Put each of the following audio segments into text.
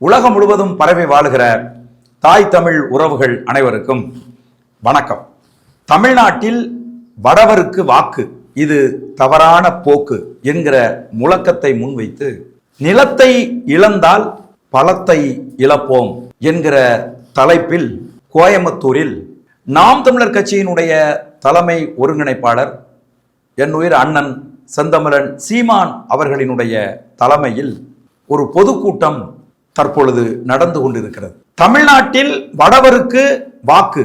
உலகம் முழுவதும் பரவி வாழுகிற தாய் தமிழ் உறவுகள் அனைவருக்கும் வணக்கம். தமிழ்நாட்டில் வடவருக்கு வாக்கு இது தவறான போக்கு என்கிற முழக்கத்தை முன்வைத்து நிலத்தை இழந்தால் பலத்தை இழப்போம் என்கிற தலைப்பில் கோயம்புத்தூரில் நாம் தமிழர் கட்சியினுடைய தலைமை ஒருங்கிணைப்பாளர் என் உயிர் அண்ணன் செந்தமிழன் சீமான் அவர்களினுடைய தலைமையில் ஒரு பொதுக்கூட்டம் தற்பொழுது நடந்து கொண்டிருக்கிறது. தமிழ்நாட்டில் வடவருக்கு வாக்கு.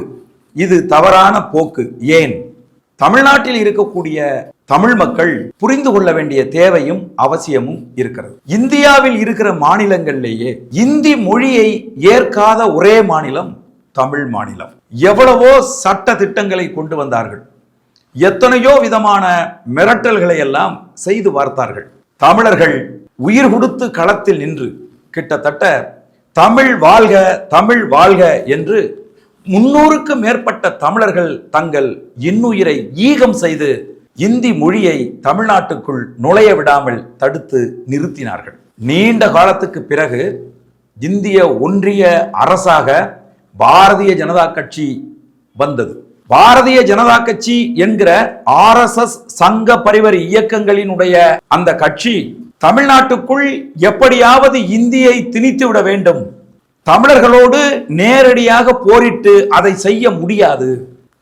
இது தவறான போக்கு. ஏன்? தமிழ்நாட்டில் இருக்கக்கூடிய தமிழ் மக்கள் புரிந்து கொள்ள வேண்டிய தேவையும் அவசியமும் இருக்கிறது. இந்தியாவில் இருக்கிற மாநிலங்களிலேயே இந்தி மொழியை ஏற்காத ஒரே மாநிலம் தமிழ் மாநிலம். எவ்வளவோ சட்ட திட்டங்களை கொண்டு வந்தார்கள். எத்தனையோ விதமான மிரட்டல்களை எல்லாம் செய்து பார்த்தார்கள். தமிழர்கள் உயிர் கொடுத்து களத்தில் நின்று கிட்டத்தட்ட தமிழ் வாழ்க தமிழ் வாழ்க என்று முன்னூறுக்கு மேற்பட்ட தமிழர்கள் தங்கள் இன்னுயிரை ஈகம் செய்து இந்தி மொழியை தமிழ்நாட்டுக்குள் நுழைய விடாமல் தடுத்து நிறுத்தினார்கள். நீண்ட காலத்துக்கு பிறகு இந்திய ஒன்றிய அரசாக பாரதிய ஜனதா கட்சி வந்தது. பாரதிய ஜனதா கட்சி என்கிற ஆர்எஸ்எஸ் சங்க பரிவர் இயக்கங்களினுடைய அந்த கட்சி தமிழ்நாட்டுக்குள் எப்படியாவது இந்தியை திணித்து விட வேண்டும். தமிழர்களோடு நேரடியாக போரிட்டு அதை செய்ய முடியாது.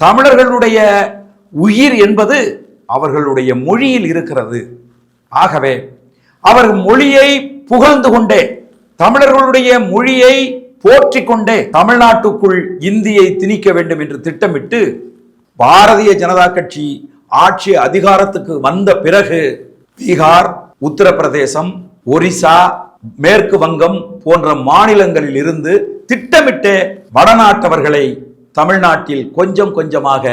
தமிழர்களுடைய உயிர் என்பது அவர்களுடைய மொழியில் இருக்கிறது. ஆகவே அவர் மொழியை புகழ்ந்து கொண்டே தமிழர்களுடைய மொழியை போற்றி கொண்டே தமிழ்நாட்டுக்குள் இந்தியை திணிக்க வேண்டும் என்று திட்டமிட்டு பாரதிய ஜனதா கட்சி ஆட்சி அதிகாரத்துக்கு வந்த பிறகு பீகார் உத்தரப்பிரதேசம் ஒரிசா மேற்கு வங்கம் போன்ற மாநிலங்களில் இருந்து திட்டமிட்டு வடநாட்டவர்களை தமிழ்நாட்டில் கொஞ்சம் கொஞ்சமாக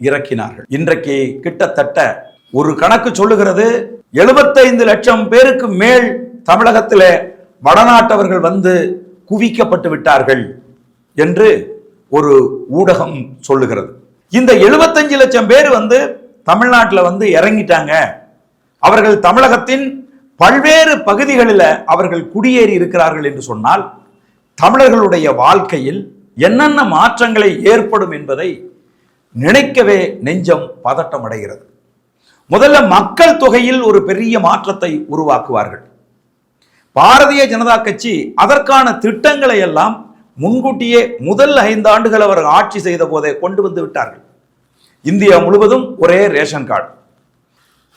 இறக்கினார்கள். இன்றைக்கு கிட்டத்தட்ட ஒரு கணக்கு சொல்லுகிறது எழுபத்தைந்து லட்சம் பேருக்கு மேல் தமிழகத்தில் வடநாட்டவர்கள் வந்து குவிக்கப்பட்டு விட்டார்கள் என்று ஒரு ஊடகம் சொல்லுகிறது. இந்த எழுபத்தஞ்சு லட்சம் பேர் வந்து தமிழ்நாட்டில் வந்து இறங்கிட்டாங்க. அவர்கள் தமிழகத்தின் பல்வேறு பகுதிகளில் அவர்கள் குடியேறி இருக்கிறார்கள் என்று சொன்னால் தமிழர்களுடைய வாழ்க்கையில் என்னென்ன மாற்றங்களை ஏற்படும் என்பதை நினைக்கவே நெஞ்சம் பதட்டம் அடைகிறது. முதல்ல மக்கள் தொகையில் ஒரு பெரிய மாற்றத்தை உருவாக்குவார்கள். பாரதிய ஜனதா கட்சி அதற்கான திட்டங்களை எல்லாம் முன்கூட்டியே முதல் ஐந்து ஆண்டுகள் அவர் ஆட்சி செய்த போதே கொண்டு வந்து விட்டார்கள். இந்தியா முழுவதும் ஒரே ரேஷன் கார்டு.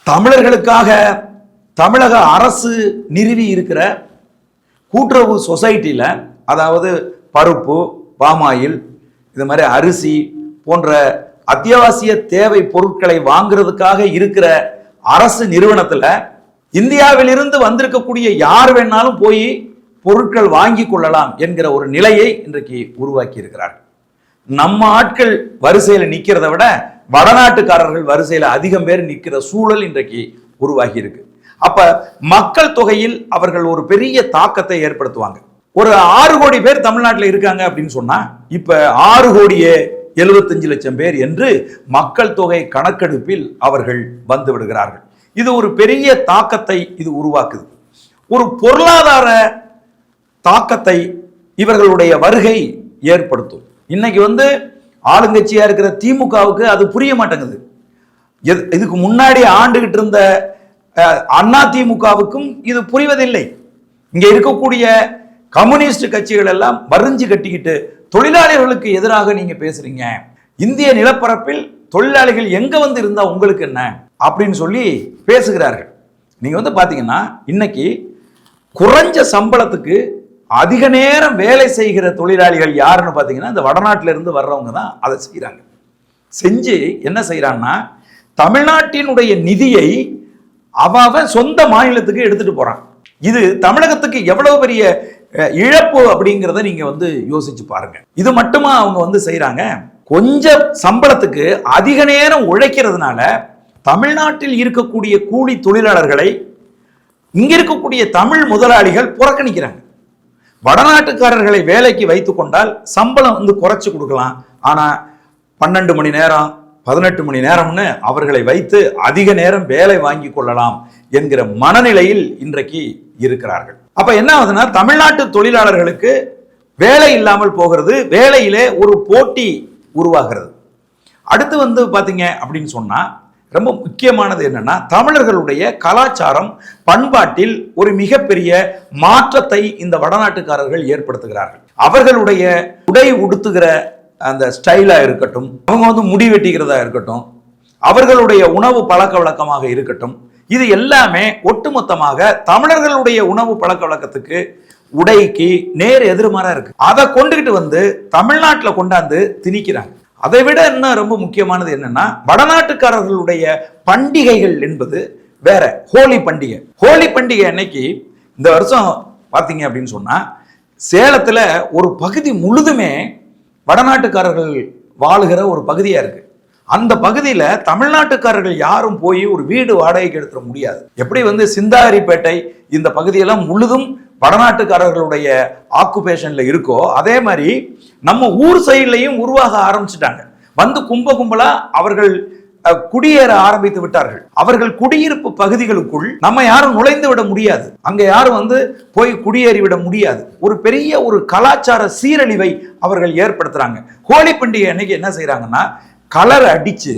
தமிழர்களுக்காக தமிழக அரசு நிறுவி இருக்கிற கூட்டுறவு சொசைட்டியில் அதாவது பருப்பு பாமாயில் இது மாதிரி அரிசி போன்ற அத்தியாவசிய தேவை பொருட்களை வாங்குறதுக்காக இருக்கிற அரசு நிறுவனத்தில் இந்தியாவிலிருந்து வந்திருக்கக்கூடிய யார் வேணாலும் போய் பொருட்கள் வாங்கி கொள்ளலாம் என்கிற ஒரு நிலையை இன்றைக்கு உருவாக்கி இருக்கிறார் நம்ம ஆட்கள் வரிசையில் நிற்கிறத விட வடநாட்டுக்காரர்கள் வரிசையில் அதிகம் பேர் நிற்கிற சூழல் இன்றைக்கு உருவாகி இருக்கு அப்ப மக்கள் தொகையில் அவர்கள் ஒரு பெரிய தாக்கத்தை ஏற்படுத்துவாங்க. ஒரு ஆறு கோடி பேர் தமிழ்நாட்டில் இருக்காங்க அப்படின்னு சொன்னா இப்ப ஆறு கோடியே எழுபத்தஞ்சு லட்சம் பேர் என்று மக்கள் தொகை கணக்கெடுப்பில் அவர்கள் வந்து விடுகிறார்கள். இது ஒரு பெரிய தாக்கத்தை இது உருவாக்குது. ஒரு பொருளாதார தாக்கத்தை இவர்களுடைய வருகை ஏற்படுத்தும். இன்னைக்கு வந்து ஆளுங்கட்சியாக இருக்கிற திமுகவுக்கு அது புரிய மாட்டேங்குது. எது- இதுக்கு முன்னாடி ஆண்டுகிட்டு இருந்த அண்ணா திமுகவுக்கும் இது புரிவதில்லை. இங்கே இருக்கக்கூடிய கம்யூனிஸ்ட் கட்சிகள் எல்லாம் வரிஞ்சு கட்டிக்கிட்டு தொழிலாளர்களுக்கு எதிராக நீங்க பேசுறீங்க. இந்திய நிலப்பரப்பில் தொழிலாளிகள் எங்க வந்து இருந்தா உங்களுக்கு என்ன? அப்படின்னு சொல்லி பேசுகிறார்கள். நீங்க வந்து பாத்தீங்கன்னா இன்னைக்கு குறைஞ்ச சம்பளத்துக்கு அதிக நேரம் வேலை செய்கிற தொழிலாளிகள் யாருன்னு பார்த்தீங்கன்னா இந்த வடநாட்டில இருந்து வர்றவங்க தான் அதை செய்கிறாங்க செஞ்சு என்ன செய்கிறான்னா தமிழ்நாட்டினுடைய நிதியை அவன் சொந்த மாநிலத்துக்கு எடுத்துகிட்டு போகிறான் இது தமிழகத்துக்கு எவ்வளவு பெரிய இழப்பு அப்படிங்கிறத நீங்கள் வந்து யோசிச்சு பாருங்க. இது மட்டுமா அவங்க வந்து செய்கிறாங்க கொஞ்சம் சம்பளத்துக்கு அதிக நேரம் உழைக்கிறதுனால தமிழ்நாட்டில் இருக்கக்கூடிய கூலி தொழிலாளர்களை இங்கே இருக்கக்கூடிய தமிழ் முதலாளிகள் புறக்கணிக்கிறாங்க. வடநாட்டுக்காரர்களை வேலைக்கு வைத்து கொண்டால் சம்பளம் வந்து குறைச்சி கொடுக்கலாம். ஆனால் பன்னெண்டு மணி நேரம் பதினெட்டு மணி நேரம்னு அவர்களை வைத்து அதிக நேரம் வேலை வாங்கி கொள்ளலாம் என்கிற மனநிலையில் இன்றைக்கு இருக்கிறார்கள். அப்ப என்ன ஆகுதுன்னா தமிழ்நாட்டு தொழிலாளர்களுக்கு வேலை இல்லாமல் போகிறது வேலையிலே ஒரு போட்டி உருவாகிறது. அடுத்து வந்து பார்த்தீங்க அப்படின்னு சொன்னால் ரொம்ப முக்கியமானது என்னன்னா தமிழர்களுடைய கலாச்சாரம் பண்பாட்டில் ஒரு மிகப்பெரிய மாற்றத்தை இந்த வடநாட்டுக்காரர்கள் ஏற்படுத்துகிறார்கள். அவர்களுடைய உடை உடுத்துகிற அந்த ஸ்டைலா இருக்கட்டும் அவங்க வந்து முடி வெட்டிக்கிறதா இருக்கட்டும் அவர்களுடைய உணவு பழக்க வழக்கமாக இருக்கட்டும் இது எல்லாமே ஒட்டுமொத்தமாக தமிழர்களுடைய உணவு பழக்க வழக்கத்துக்கு உடைக்கு நேர் எதிர்மாறா இருக்கு. அதை கொண்டுகிட்டு வந்து தமிழ்நாட்டில் கொண்டாந்து திணிக்கிறாங்க. அதை விட இன்னும் ரொம்ப முக்கியமானது என்னன்னா வடநாட்டுக்காரர்களுடைய பண்டிகைகள் என்பது வேற ஹோலி பண்டிகை. ஹோலி பண்டிகை அன்னைக்கு இந்த வருஷம் பார்த்தீங்க அப்படின்னு சொன்னா சேலத்துல ஒரு பகுதி முழுதுமே வடநாட்டுக்காரர்கள் வாழுகிற ஒரு பகுதியா இருக்கு. அந்த பகுதியில் தமிழ்நாட்டுக்காரர்கள் யாரும் போய் ஒரு வீடு வாடகைக்கு எடுத்துட முடியாது. எப்படி வந்து சிந்தாரிப்பேட்டை இந்த பகுதியெல்லாம் முழுதும் வடநாட்டுக்காரர்களுடைய ஆக்குபேஷனில் இருக்கோ அதே மாதிரி நம்ம ஊர் சைட்லையும் உருவாக ஆரம்பிச்சிட்டாங்க. வந்து கும்ப கும்பலாக அவர்கள் குடியேற ஆரம்பித்து விட்டார்கள். அவர்கள் குடியிருப்பு பகுதிகளுக்குள் நம்ம யாரும் நுழைந்து விட முடியாது. அங்க யாரும் வந்து போய் குடியேறி விட முடியாது. ஒரு பெரிய ஒரு கலாச்சார சீரழிவை அவர்கள் ஏற்படுத்துறாங்க. ஹோலி பண்டிகை அன்னைக்கு என்ன செய்கிறாங்கன்னா கலர் அடிச்சு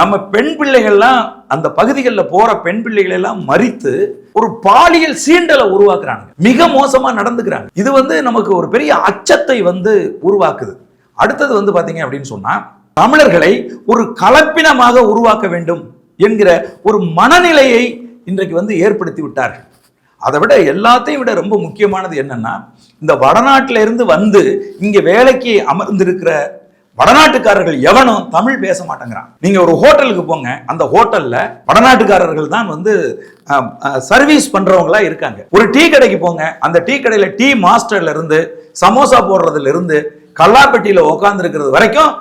நம்ம பெண் பிள்ளைகள்லாம் அந்த பகுதிகளில் போற பெண் பிள்ளைகள் எல்லாம் மறித்து ஒரு பாலியல் சீண்டலை உருவாக்குறாங்க. மிக மோசமா நடந்துக்கிறாங்க. இது வந்து நமக்கு ஒரு பெரிய அச்சத்தை வந்து உருவாக்குது. அடுத்தது வந்து பாத்தீங்க அப்படின்னு சொன்னா தமிழர்களை ஒரு கலப்பினமாக உருவாக்க வேண்டும் என்கிற ஒரு மனநிலையை இன்றைக்கு வந்து ஏற்படுத்தி விட்டார்கள். அதை விட எல்லாத்தையும் விட ரொம்ப முக்கியமானது என்னன்னா இந்த வடநாட்டில இருந்து வந்து இங்க வேலைக்கு அமர்ந்திருக்கிற வடநாட்டுக்காரர்கள் எவனும் தமிழ் பேச மாட்டேங்கிறான். நீங்க ஒரு ஹோட்டலுக்கு போங்க அந்த ஹோட்டல்ல வடநாட்டுக்காரர்கள் தான் வந்து சர்வீஸ் பண்றவங்களா இருக்காங்க. ஒரு டீ கடைக்கு போங்க அந்த டீ கடையில டீ மாஸ்டர்ல இருந்து சமோசா போடுறதுல இருந்து கல்லாப்பட்டியில உட்கார்ந்து இருக்கிறது வரைக்கும்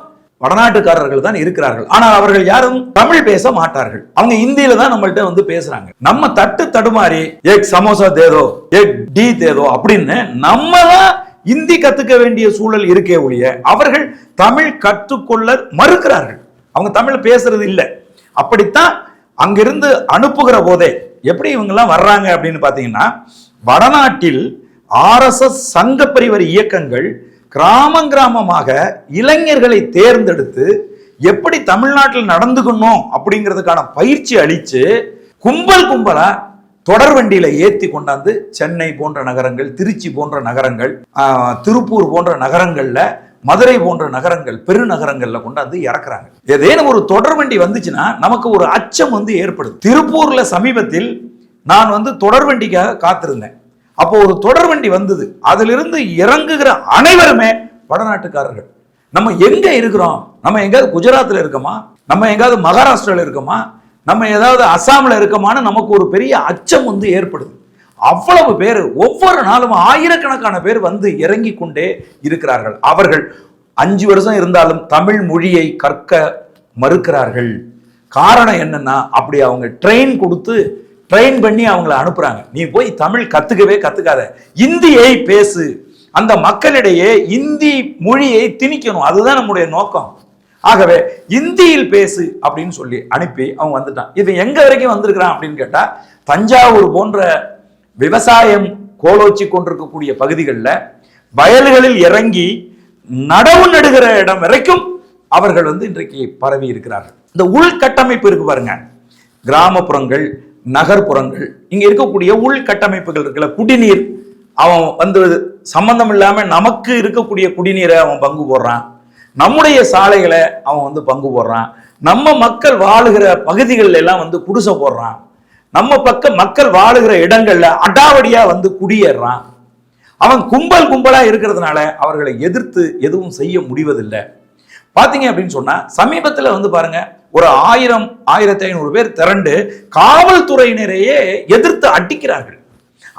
வடநாட்டுக்காரர்கள் தான் இருக்கிறார்கள். ஆனால் அவர்கள் யாரும் தமிழ் பேச மாட்டார்கள். அவங்க இந்தியில தான் நம்மள்ட்ட வந்து பேசுறாங்க. நம்ம தட்டு தடுமாறி ஏக் சமோசா தேதோ ஏக் டி தேதோ அப்படின்னு நம்ம தான் இந்தி கத்துக்க வேண்டிய சூழல் இருக்கே ஒழிய அவர்கள் தமிழ் கற்றுக்கொள்ள மறுக்கிறார்கள். அவங்க தமிழ் பேசுறது இல்லை. அப்படித்தான் அங்கிருந்து அனுப்புகிற போதே எப்படி இவங்கெல்லாம் வர்றாங்க அப்படின்னு பார்த்தீங்கன்னா வடநாட்டில் ஆர்எஸ்எஸ் சங்க பரிவர் இயக்கங்கள் கிராமம் கிராமமாக இளைஞர்களை தேர்ந்தெடுத்து எப்படி தமிழ்நாட்டில் நடந்துக்கணும் அப்படிங்கிறதுக்கான பயிற்சி அளித்து கும்பல் கும்பலாக தொடர் வண்டியில ஏத்தி கொண்டாந்து சென்னை போன்ற நகரங்கள் திருச்சி போன்ற நகரங்கள் திருப்பூர் போன்ற நகரங்கள்ல மதுரை போன்ற நகரங்கள் பெருநகரங்கள்ல கொண்டாந்து இறக்குறாங்க. ஏதேனும் ஒரு தொடர் வண்டி வந்துச்சுன்னா நமக்கு ஒரு அச்சம் வந்து ஏற்படுது. திருப்பூர்ல சமீபத்தில் நான் வந்து தொடர் வண்டிக்காக காத்திருந்தேன். அப்போ ஒரு தொடர் வண்டி வந்தது. அதிலிருந்து இறங்குகிற அனைவருமே வடநாட்டுக்காரர்கள். நம்ம எங்க இருக்கிறோம்? நம்ம எங்கேயாவது குஜராத்ல இருக்கோமா? நம்ம எங்காவது மகாராஷ்டிரால இருக்கோமா? நம்ம ஏதாவது அசாமில் இருக்கமான நமக்கு ஒரு பெரிய அச்சம் வந்து ஏற்படுது. அவ்வளவு பேர் ஒவ்வொரு நாளும் ஆயிரக்கணக்கான பேர் வந்து இறங்கி கொண்டே இருக்கிறார்கள். அவர்கள் அஞ்சு வருஷம் இருந்தாலும் தமிழ் மொழியை கற்க மறுக்கிறார்கள். காரணம் என்னன்னா அப்படி அவங்க ட்ரெயின் கொடுத்து ட்ரெயின் பண்ணி அவங்கள அனுப்புறாங்க. நீ போய் தமிழ் கத்துக்கவே கத்துக்காத. இந்தியை பேசு. அந்த மக்களிடையே இந்தி மொழியை திணிக்கணும். அதுதான் நம்முடைய நோக்கம். ஆகவே இந்தியில் பேசு அப்படின்னு சொல்லி அனுப்பி அவன் வந்துட்டான். இது எங்க வரைக்கும் வந்திருக்கிறான் அப்படின்னு கேட்டா தஞ்சாவூர் போன்ற விவசாயம் கோலோச்சி கொண்டிருக்கக்கூடிய பகுதிகளில் வயல்களில் இறங்கி நடவு நடுகிற இடம் வரைக்கும் அவர்கள் வந்து இன்றைக்கு பரவி இருக்கிறார்கள். இந்த உள்கட்டமைப்பு இருக்கு பாருங்க. கிராமப்புறங்கள் நகர்ப்புறங்கள் இங்க இருக்கக்கூடிய உள்கட்டமைப்புகள் இருக்குல்ல குடிநீர். அவன் வந்து சம்பந்தம் இல்லாம நமக்கு இருக்கக்கூடிய குடிநீரை அவன் பங்கு போடுறான். நம்முடைய சாலைகளை அவன் வந்து பங்கு போடுறான். நம்ம மக்கள் வாழுகிற பகுதிகளில் எல்லாம் வந்து குடிசை போடுறான். நம்ம பக்க மக்கள் வாழுகிற இடங்கள்ல அடாவடியா வந்து குடியேறான். அவன் கும்பல் கும்பலா இருக்கிறதுனால அவர்களை எதிர்த்து எதுவும் செய்ய முடிவதில்லை. பாத்தீங்க அப்படின்னு சொன்னா சமீபத்துல வந்து பாருங்க ஒரு ஆயிரம் ஆயிரத்தி ஐநூறு பேர் திரண்டு காவல்துறையினரையே எதிர்த்து அடிக்கிறார்கள்.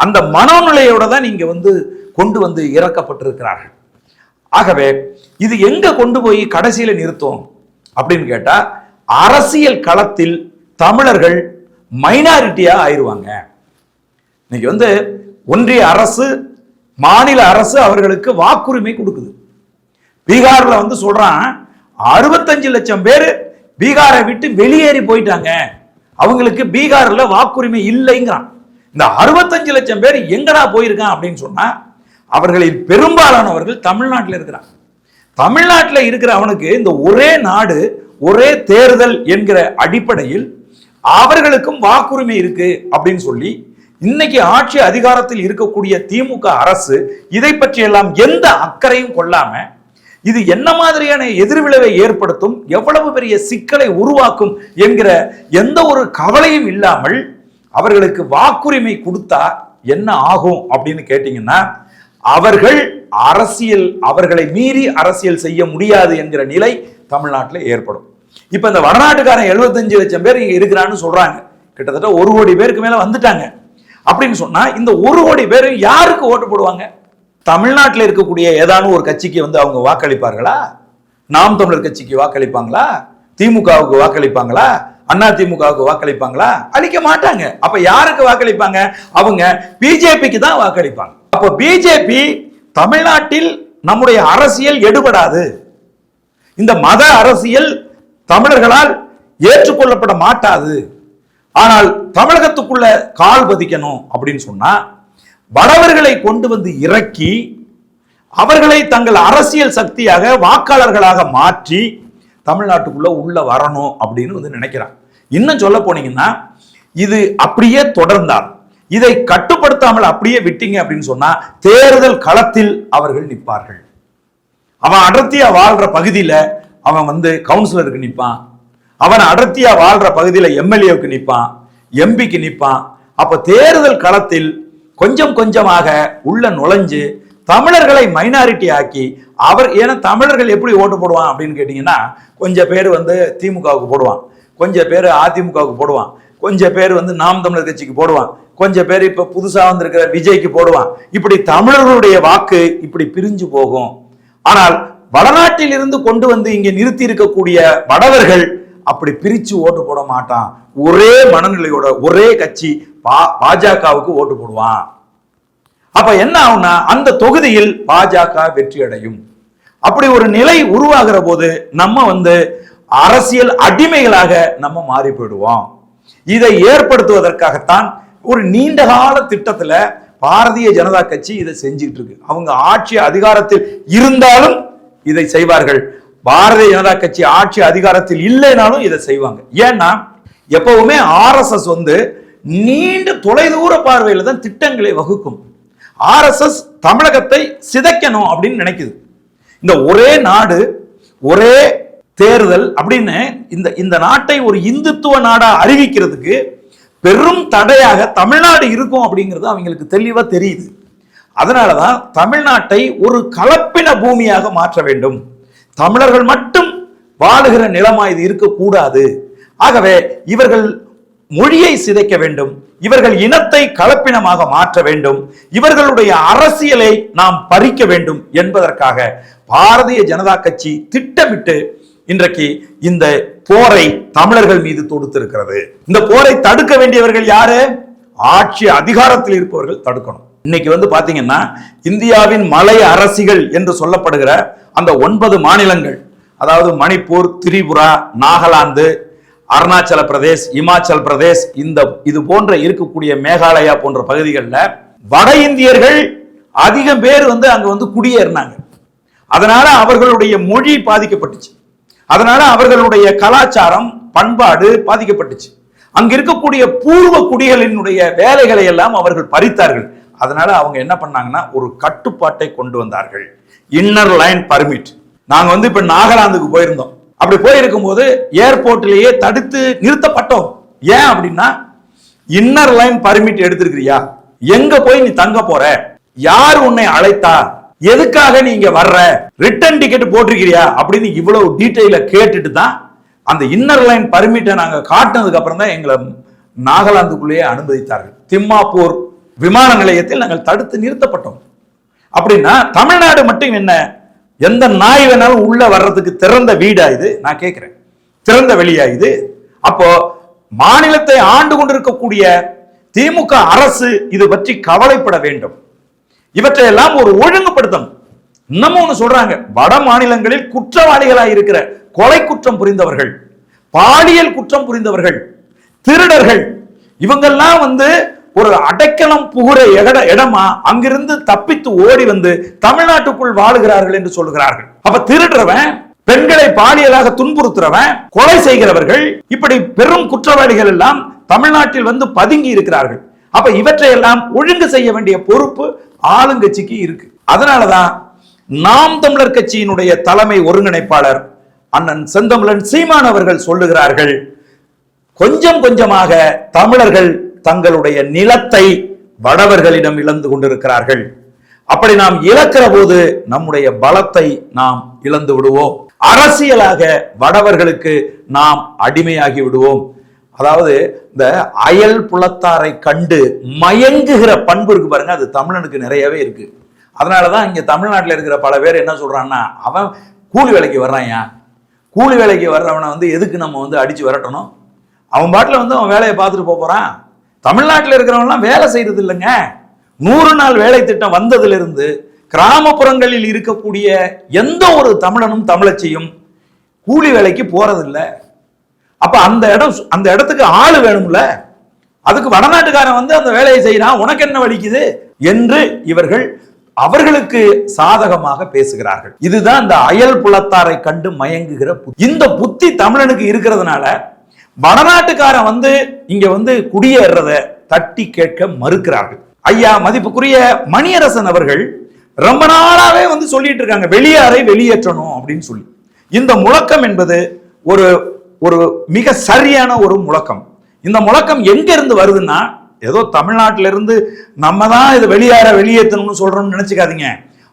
அந்த மனோநிலையோட தான் நீங்க வந்து கொண்டு வந்து இறக்கப்பட்டிருக்கிறார்கள். ஆகவே இது எங்க கொண்டு போய் கடைசியில நிறுத்தும் அப்படின்னு கேட்டா அரசியல் களத்தில் தமிழர்கள் மைனாரிட்டியா ஆயிருவாங்க. இன்னைக்கு வந்து ஒன்றிய அரசு மாநில அரசு அவர்களுக்கு வாக்குரிமை கொடுக்குது. பீகார்ல வந்து சொல்றான் அறுபத்தஞ்சு லட்சம் பேர் பீகாரை விட்டு வெளியேறி போயிட்டாங்க. அவங்களுக்கு பீகார்ல வாக்குரிமை இல்லைங்கிறான். இந்த அறுபத்தஞ்சு லட்சம் பேர் எங்கடா போயிருக்கான் அப்படின்னு சொன்னா அவர்களில் பெரும்பாலானவர்கள் தமிழ்நாட்டில் இருக்கிறாங்க. தமிழ்நாட்டில் இருக்கிற அவனுக்கு இந்த ஒரே நாடு ஒரே தேர்தல் என்கிற அடிப்படையில் அவர்களுக்கும் வாக்குரிமை இருக்கு அப்படின்னு சொல்லி இன்னைக்கு ஆட்சி அதிகாரத்தில் இருக்கக்கூடிய திமுக அரசு இதை பற்றியெல்லாம் எந்த அக்கறையும் கொள்ளாம இது என்ன மாதிரியான எதிர்விளைவை ஏற்படுத்தும் எவ்வளவு பெரிய சிக்கலை உருவாக்கும் என்கிற எந்த ஒரு கவலையும் இல்லாமல் அவர்களுக்கு வாக்குரிமை கொடுத்தா என்ன ஆகும் அப்படின்னு கேட்டீங்கன்னா அவர்கள் அரசியல் அவர்களை மீறி அரசியல் செய்ய முடியாது என்கிற நிலை தமிழ்நாட்டில் ஏற்படும். இப்ப இந்த வடநாட்டுக்காரன் 75 லட்சம் பேர் இங்க இருக்கிறான்னு சொல்றாங்க. கிட்டத்தட்ட ஒரு கோடி பேருக்கு மேல வந்துட்டாங்க. அப்படின்னு சொன்னா இந்த ஒரு கோடி பேர் யாருக்கு ஓட்டு போடுவாங்க? தமிழ்நாட்டில் இருக்கக்கூடிய ஏதானும் ஒரு கட்சிக்கு வந்து அவங்க வாக்களிப்பார்களா? நாம் தமிழர் கட்சிக்கு வாக்களிப்பாங்களா? திமுகவுக்கு வாக்களிப்பாங்களா? அண்ணா திமுகவுக்கு வாக்களிப்பாங்களா? அளிக்க மாட்டாங்க. அப்ப யாருக்கு வாக்களிப்பாங்க? அவங்க பிஜேபிக்கு தான் வாக்களிப்பாங்க. அப்ப பிஜேபி தமிழ்நாட்டில் நம்முடைய அரசியல் எடுபடாது. இந்த மத அரசியல் தமிழர்களால் ஏற்றுக்கொள்ளப்பட மாட்டாது. ஆனால் தமிழகத்துக்குள்ள கால் பதிக்கணும் அப்படின்னு சொன்னா வடவர்களை கொண்டு வந்து இறக்கி அவர்களை தங்கள் அரசியல் சக்தியாக வாக்காளர்களாக மாற்றி தமிழ்நாட்டுக்குள்ள உள்ள வரணும் அப்படின்னு வந்து நினைக்கிறாங்க. இன்னும் சொல்ல போனீங்கன்னா இது அப்படியே தொடர்ந்தால் இதை கட்டுப்படுத்தாமல் அப்படியே விட்டீங்க அப்படின்னு சொன்னா தேர்தல் களத்தில் அவர்கள் நிற்பார்கள். அவன் அடர்த்தியா வாழ்ற பகுதியில அவன் வந்து கவுன்சிலருக்கு நிற்பான். அவன் அடர்த்தியா வாழ்ற பகுதியில எம்எல்ஏவுக்கு நிற்பான் எம்பிக்கு நிற்பான். அப்ப தேர்தல் களத்தில் கொஞ்சம் கொஞ்சமாக உள்ள நுழைஞ்சு தமிழர்களை மைனாரிட்டி ஆக்கி அவர் ஏன்னா தமிழர்கள் எப்படி ஓட்டு போடுவான் அப்படின்னு கேட்டீங்கன்னா கொஞ்சம் பேர் வந்து திமுகவுக்கு போடுவான். கொஞ்சம் பேர் அதிமுகவுக்கு போடுவான். கொஞ்சம் பேர் வந்து நாம் தமிழர் கட்சிக்கு போடுவான். கொஞ்சம் பேர் இப்போ புதுசாக வந்திருக்கிற விஜய்க்கு போடுவான். இப்படி தமிழர்களுடைய வாக்கு இப்படி பிரிஞ்சு போகும். ஆனால் வடநாட்டிலிருந்து கொண்டு வந்து இங்கே நிறுத்தி இருக்கக்கூடிய வடவர்கள் அப்படி பிரித்து ஓட்டு போட மாட்டான். ஒரே மனநிலையோட ஒரே கட்சி பா- பாஜகவுக்கு ஓட்டு போடுவான். அப்ப என்ன ஆகும்னா அந்த தொகுதியில் பாஜக வெற்றி அடையும். அப்படி ஒரு நிலை உருவாகிற போது நம்ம வந்து அரசியல் அடிமைகளாக நம்ம மாறி போயிடுவோம். இதை ஏற்படுத்துவதற்காகத்தான் ஒரு நீண்ட கால திட்டத்துல பாரதிய ஜனதா கட்சி இதை செஞ்சுட்டு இருக்கு. அவங்க ஆட்சி அதிகாரத்தில் இருந்தாலும் இதை செய்வார்கள். பாரதிய ஜனதா கட்சி ஆட்சி அதிகாரத்தில் இல்லைனாலும் இதை செய்வாங்க. ஏன்னா எப்பவுமே ஆர்எஸ்எஸ் வந்து நீண்ட தொலைதூர பார்வையில தான் திட்டங்களை வகுக்கும். ஆர்எஸ்எஸ் தமிழகத்தை சிதைக்கணும் அப்படின்னு நினைக்குது. இந்த ஒரே நாடு ஒரே தேர்தல் அப்படின்னு இந்த இந்த நாட்டை ஒரு இந்துத்துவ நாடா அறிவிக்கிறதுக்கு பெரும் தடையாக தமிழ்நாடு இருக்கும் அப்படிங்கிறது அவங்களுக்கு தெளிவா தெரியுது. அதனாலதான் தமிழ்நாட்டை ஒரு கலப்பின பூமியாக மாற்ற வேண்டும். தமிழர்கள் மட்டும் வாழுகிற நிலமா இது இருக்கக்கூடாது. ஆகவே இவர்கள் மொழியை சிதைக்க வேண்டும். இவர்கள் இனத்தை கலப்பினமாக மாற்ற வேண்டும். இவர்களுடைய அரசியலை நாம் பறிக்க வேண்டும் என்பதற்காக பாரதிய ஜனதா கட்சி திட்டமிட்டு இன்றைக்கு இந்த போரை தமிழர்கள் மீது தொடுத்திருக்கிறது. இந்த போரை தடுக்க வேண்டியவர்கள் யாரு? ஆட்சி அதிகாரத்தில் இருப்பவர்கள் தடுக்கணும். இன்னைக்கு வந்து பாத்தீங்கன்னா இந்தியாவின் மலை அரசிகள் என்று சொல்லப்படுகிற அந்த ஒன்பது மாநிலங்கள் அதாவது மணிப்பூர் திரிபுரா நாகாலாந்து அருணாச்சல பிரதேஷ் இமாச்சல் பிரதேஷ் இந்த இது போன்ற இருக்கக்கூடிய மேகாலயா போன்ற பகுதிகளில் வட இந்தியர்கள் அதிகம் பேர் வந்து அங்க வந்து குடியேறினாங்க. அதனால அவர்களுடைய மொழி பாதிக்கப்பட்டுச்சு. அதனால அவர்களுடைய கலாச்சாரம் பண்பாடு பாதிக்கப்பட்டுச்சு. அங்க இருக்கக்கூடிய பூர்வ குடிகளினுடைய வேலைகளை எல்லாம் அவர்கள் பறித்தார்கள். அதனால அவங்க என்ன பண்ணாங்கன்னா ஒரு கட்டுப்பாட்டை கொண்டு வந்தார்கள். இன்னர் லைன் பர்மிட் நாங்க வந்து இப்ப நாகாலாந்துக்கு போயிருந்தோம். அப்படி போயிருக்கும் போது ஏர்போர்ட்லயே தடுத்து நிறுத்தப்பட்டோம். ஏன் அப்படின்னா இன்னர் லைன் பர்மிட் எடுத்திருக்கிறியா? எங்க போய் நீ தங்க போற? யார் உன்னை அழைத்தா? எதுக்காக நீங்க வர்ற? ரிட்டர்ன் டிக்கெட் போட்டிருக்கிறியா? அப்படின்னு இவ்வளவு டீட்டெயில கேட்டுட்டு தான் அந்த இன்னர் லைன் பர்மிட்டை நாங்க காட்டினதுக்கு அப்புறம் தான் எங்களை நாகாலாந்துக்குள்ளேயே அனுமதித்தார்கள். திம்மாப்பூர் விமான நிலையத்தில் நாங்கள் தடுத்து நிறுத்தப்பட்டோம். அப்படின்னா தமிழ்நாடு மட்டும் என்ன? எந்த நாய் வேணாலும் உள்ள வர்றதுக்கு திறந்த வீடா இது? நான் கேட்கிறேன். திறந்த வெளியா இது? அப்போ மாநிலத்தை ஆண்டு கொண்டிருக்கக்கூடிய திமுக அரசு இது பற்றி கவலைப்பட வேண்டும். இவற்றையெல்லாம் ஒரு ஒழுங்குபடுத்தணும் இன்னமும் ஒண்ணு சொல்றாங்க வட மாநிலங்களில் குற்றவாளிகளாக இருக்கிற கொலை குற்றம் புரிந்தவர்கள் பாலியல் குற்றம் புரிந்தவர்கள் திருடர்கள் இவங்கெல்லாம் வந்து ஒரு அடைக்கலம் புகுற இட இடமா அங்கிருந்து தப்பித்து ஓடி வந்து தமிழ்நாட்டுக்குள் வாழுகிறார்கள் என்று சொல்லுகிறார்கள். அப்ப திருடுறவன் பெண்களை பாலியலாக துன்புறுத்துறவன் கொலை செய்கிறவர்கள் இப்படி பெரும் குற்றவாளிகள் எல்லாம் தமிழ்நாட்டில் வந்து பதுங்கி இருக்கிறார்கள். அப்ப இவற்றையெல்லாம் ஒழுங்கு செய்ய வேண்டிய பொறுப்பு ஆளுங்கட்சிக்கு இருக்கு. அதனாலதான் நாம் தமிழர் கட்சியினுடைய தலைமை ஒருங்கிணைப்பாளர் அண்ணன் செந்தமிழன் சீமான் அவர்கள் சொல்லுகிறார்கள் கொஞ்சம் கொஞ்சமாக தமிழர்கள் தங்களுடைய நிலத்தை வடவர்களிடம் இழந்து கொண்டிருக்கிறார்கள். அப்படி நாம் இழக்கிற போது நம்முடைய பலத்தை நாம் இழந்து விடுவோம். அரசியலாக வடவர்களுக்கு நாம் அடிமையாகி விடுவோம். அதாவது இந்த அயல் புலத்தாரை கண்டு மயங்குகிற பண்பு இருக்கு பாருங்க அது தமிழனுக்கு நிறையவே இருக்கு. அதனாலதான் இங்க தமிழ்நாட்டில் இருக்கிற பல பேர் என்ன சொல்றான்னா அவன் கூலி வேலைக்கு வர்றான்யா கூலி வேலைக்கு வர்றவனை வந்து எதுக்கு நம்ம வந்து அடிச்சு விரட்டணும்? அவன் பாட்டில் வந்து அவன் வேலையை பார்த்துட்டு போகிறான் போறான். தமிழ்நாட்டில் இருக்கிறவன்லாம் வேலை செய்யறது இல்லைங்க. நூறு நாள் வேலை திட்டம் வந்ததிலிருந்து கிராமப்புறங்களில் இருக்கக்கூடிய எந்த ஒரு தமிழனும் தமிழச்சியும் கூலி வேலைக்கு போறதில்ல. அப்ப அந்த இடம் அந்த இடத்துக்கு ஆள் வேணும்ல? அதுக்கு வடநாட்டுக்காரன் வந்து அந்த வேலையை செய்யறான் உனக்கு என்ன வலிக்குது? என்று இவர்கள் அவர்களுக்கு சாதகமாக பேசுகிறார்கள். இதுதான் இந்த அயல் புலத்தாரை கண்டு மயங்குகிற இந்த புத்தி தமிழனுக்கு இருக்கிறதுனால வடநாட்டுக்காரன் வந்து இங்க வந்து குடியேறத தட்டி கேட்க மறுக்கிறார்கள். ஐயா மதிப்புக்குரிய மணியரசன் அவர்கள் ரொம்ப நாளாவே வந்து சொல்லிட்டு இருக்காங்க வெளியாரை வெளியேற்றணும் அப்படின்னு சொல்லி. இந்த முழக்கம் என்பது ஒரு ஒரு மிக சரியான ஒரு முழக்கம். இந்த முழக்கம் எங்கேருந்து வருதுன்னா ஏதோ தமிழ்நாட்டிலிருந்து நம்ம தான் இது வெளியார வெளியேற்றணும்னு சொல்கிறோம்னு நினச்சிக்காதீங்க.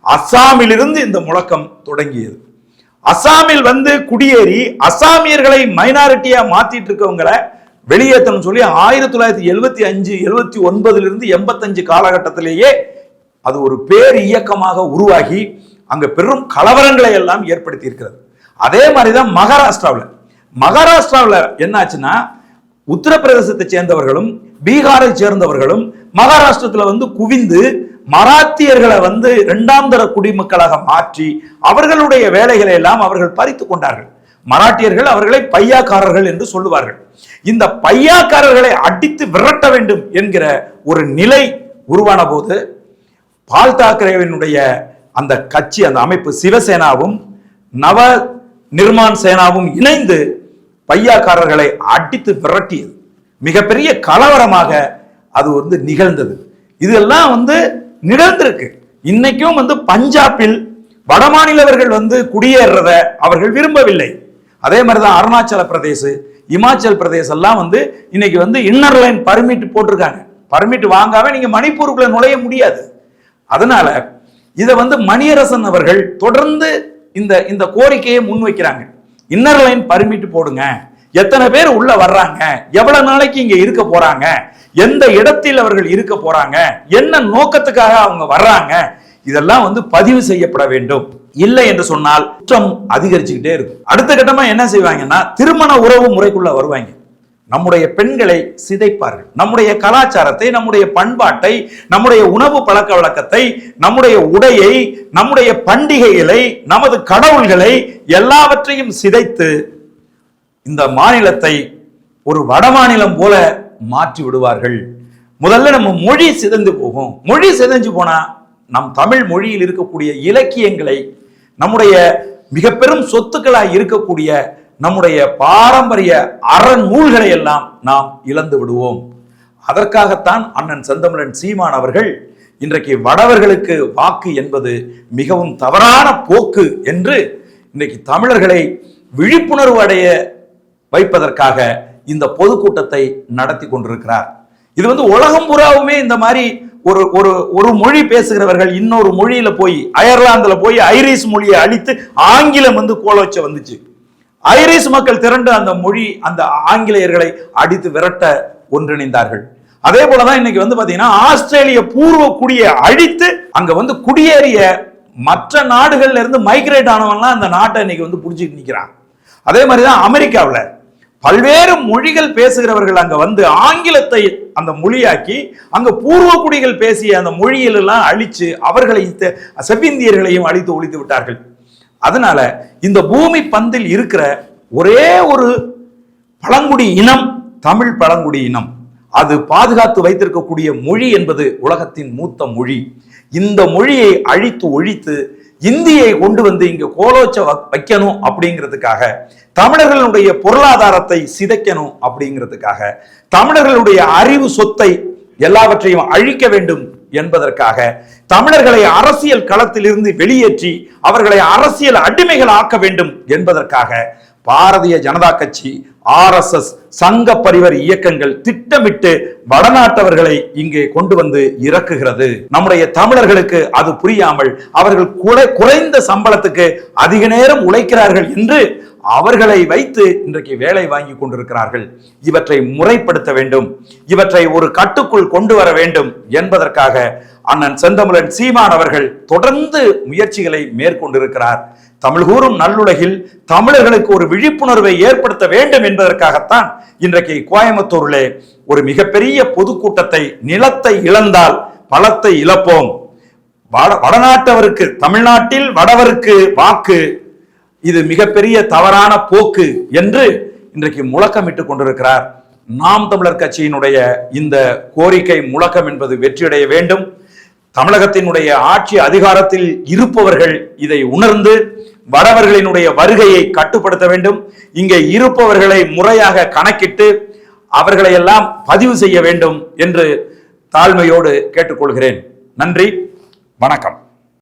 அஸ்ஸாமிலிருந்து இந்த முழக்கம் தொடங்கியது. அசாமில் வந்து குடியேறி அசாமியர்களை மைனாரிட்டியாக மாற்றிட்டு இருக்கவங்களை வெளியேற்றணும் சொல்லி ஆயிரத்தி தொள்ளாயிரத்தி எழுபத்தி அஞ்சு எழுபத்தி ஒன்பதுலேருந்து எண்பத்தஞ்சு காலகட்டத்திலேயே அது ஒரு பேர் இயக்கமாக உருவாகி அங்கே பெரும் கலவரங்களை எல்லாம் ஏற்படுத்தி இருக்கிறது அதே மாதிரிதான் மகாராஷ்டிராவில். மகாராஷ்டிராவில் என்னாச்சுன்னா உத்தரப்பிரதேசத்தை சேர்ந்தவர்களும் பீகாரை சேர்ந்தவர்களும் மகாராஷ்டிரத்தில் வந்து குவிந்து மராத்தியர்களை வந்து இரண்டாம் தர குடிமக்களாக மாற்றி அவர்களுடைய வேலைகளை எல்லாம் அவர்கள் பறித்து கொண்டார்கள். மராட்டியர்கள் அவர்களை பையாக்காரர்கள் என்று சொல்லுவார்கள். இந்த பையாக்காரர்களை அடித்து விரட்ட வேண்டும் என்கிற ஒரு நிலை உருவான போது பால் தாக்கரேவினுடைய அந்த கட்சி அந்த அமைப்பு சிவசேனாவும் நவ நிர்மான் சேனாவும் இணைந்து பையாக்காரர்களை அடித்து விரட்டியது. மிகப்பெரிய கலவரமாக அது வந்து நிகழ்ந்தது. இதெல்லாம் வந்து நிகழ்ந்திருக்கு. இன்னைக்கும் வந்து பஞ்சாபில் வடமாநிலவர்கள் வந்து குடியேறத அவர்கள் விரும்பவில்லை. அதே மாதிரி தான் அருணாச்சல பிரதேச இமாச்சல் பிரதேசம் எல்லாம் வந்து இன்னைக்கு வந்து இன்னர் லைன் பர்மிட் போட்டிருக்காங்க. பர்மிட் வாங்காம நீங்க மணிப்பூருக்குள்ள நுழைய முடியாது. அதனால இதை வந்து மணியரசன் அவர்கள் தொடர்ந்து இந்த இந்த கோரிக்கையை முன்வைக்கிறாங்க. இன்னர் லைன் பர்மிட் போடுங்க. எத்தனை பேர் உள்ள வர்றாங்க? எவ்வளவு நாளைக்கு இங்க இருக்க போறாங்க? எந்த இடத்தில் அவர்கள் இருக்க போறாங்க? என்ன நோக்கத்துக்காக அவங்க வர்றாங்க? இதெல்லாம் வந்து பதிவு செய்யப்பட வேண்டும். இல்லை என்று சொன்னால் குற்றம் அதிகரிச்சுக்கிட்டே இருக்கும். அடுத்த கட்டமா என்ன செய்வாங்கன்னா திருமண உறவு முறைக்குள்ள வருவாங்க. நம்முடைய பெண்களை சிதைப்பார்கள். நம்முடைய கலாச்சாரத்தை நம்முடைய பண்பாட்டை நம்முடைய உணவு பழக்க வழக்கத்தை நம்முடைய உடையை நம்முடைய பண்டிகைகளை நமது கடவுள்களை எல்லாவற்றையும் சிதைத்து இந்த மாநிலத்தை ஒரு வடமாநிலம் போல மாற்றி விடுவார்கள். முதல்ல நம்ம மொழி சிதைந்து போகும். மொழி சிதைஞ்சு போனா நம் தமிழ் மொழியில் இருக்கக்கூடிய இலக்கியங்களை நம்முடைய மிக பெரும் சொத்துக்களாக இருக்கக்கூடிய நம்முடைய பாரம்பரிய அறநூல்களை எல்லாம் நாம் இழந்து விடுவோம். அதற்காகத்தான் அண்ணன் செந்தமிழன் சீமான் அவர்கள் இன்றைக்கு வடவர்களுக்கு வாக்கு என்பது மிகவும் தவறான போக்கு என்று இன்றைக்கு தமிழர்களை விழிப்புணர்வு அடைய வைப்பதற்காக இந்த பொதுக்கூட்டத்தை நடத்தி கொண்டிருக்கிறார். இது வந்து உலகம் புறாவுமே இந்த மாதிரி ஒரு ஒரு ஒரு மொழி பேசுகிறவர்கள் இன்னொரு மொழியில போய் அயர்லாந்துல போய் ஐரிஷ் மொழியை அழித்து ஆங்கிலம் வந்து கோலோச்ச வந்துச்சு. ஐரிஷ் மக்கள் திரண்டு அந்த மொழி அந்த ஆங்கிலேயர்களை அடித்து விரட்ட ஒன்றிணைந்தார்கள். அதே போலதான் இன்னைக்கு வந்து பாத்தீங்கன்னா ஆஸ்திரேலிய பூர்வ குடியை அழித்து அங்க வந்து குடியேறிய மற்ற நாடுகள்ல இருந்து மைக்ரேட் ஆனவன்லாம் அந்த நாட்டை இன்னைக்கு வந்து புடிச்சிட்டு நிக்கிறான் அதே மாதிரிதான் அமெரிக்காவில் பல்வேறு மொழிகள் பேசுகிறவர்கள் அங்க வந்து ஆங்கிலத்தை அந்த மொழியாக்கி அங்க பூர்வ குடிகள் பேசிய அந்த மொழியிலெல்லாம் அழிச்சு அவர்களை த- செவ்விந்தியர்களையும் அழித்து ஒழித்து விட்டார்கள். அதனால இந்த பூமி பந்தில் இருக்கிற ஒரே ஒரு பழங்குடி இனம் தமிழ் பழங்குடி இனம். அது பாதுகாத்து வைத்திருக்கக்கூடிய மொழி என்பது உலகத்தின் மூத்த மொழி. இந்த மொழியை அழித்து ஒழித்து இந்தியை கொண்டு வந்து இங்க கோலோச்ச வ- வைக்கணும் அப்படிங்கிறதுக்காக தமிழர்களுடைய பொருளாதாரத்தை சிதைக்கணும் அப்படிங்கிறதுக்காக தமிழர்களுடைய அறிவு சொத்தை எல்லாவற்றையும் அழிக்க வேண்டும் என்பதற்காக தமிழர்களை அரசியல் களத்திலிருந்து வெளியேற்றி அவர்களை அரசியல் அடிமைகள் ஆக்க வேண்டும் என்பதற்காக பாரதிய ஜனதா கட்சி ஆர்எஸ்எஸ் சங்க பரிவர் இயக்கங்கள் திட்டமிட்டு வடநாட்டவர்களை இங்கே கொண்டு வந்து இறக்குகிறது. நம்முடைய தமிழர்களுக்கு அது புரியாமல் அவர்கள் குறை- குறைந்த சம்பளத்துக்கு அதிக நேரம் உழைக்கிறார்கள் என்று அவர்களை வைத்து இன்றைக்கு வேலை வாங்கி கொண்டிருக்கிறார்கள். இவற்றை முறைப்படுத்த வேண்டும். இவற்றை ஒரு கட்டுக்குள் கொண்டு வர வேண்டும் என்பதற்காக அண்ணன் செந்தமிழன் சீமான் அவர்கள் தொடர்ந்து முயற்சிகளை மேற்கொண்டிருக்கிறார். தமிழ் கூறும் நல்லுலகில் தமிழர்களுக்கு ஒரு விழிப்புணர்வை ஏற்படுத்த வேண்டும் என்பதற்காகத்தான் இன்றைக்கு கோயம்புத்தூரிலே ஒரு மிகப்பெரிய பொதுக்கூட்டத்தை நிலத்தை இழந்தால் பலத்தை இழப்போம். வட- வடநாட்டவருக்கு தமிழ்நாட்டில் வடவருக்கு வாக்கு. இது மிகப்பெரிய தவறான போக்கு என்று இன்றைக்கு முழக்கமிட்டுக் கொண்டிருக்கிறார். நாம் தமிழர் கட்சியினுடைய இந்த கோரிக்கை முழக்கம் என்பது வெற்றியடைய வேண்டும். தமிழகத்தினுடைய ஆட்சி அதிகாரத்தில் இருப்பவர்கள் இதை உணர்ந்து வடவர்களினுடைய வருகையை கட்டுப்படுத்த வேண்டும். இங்கே இருப்பவர்களை முறையாக கணக்கிட்டு அவர்களை எல்லாம் பதிவு செய்ய வேண்டும் என்று தாழ்மையோடு கேட்டுக்கொள்கிறேன். நன்றி வணக்கம்.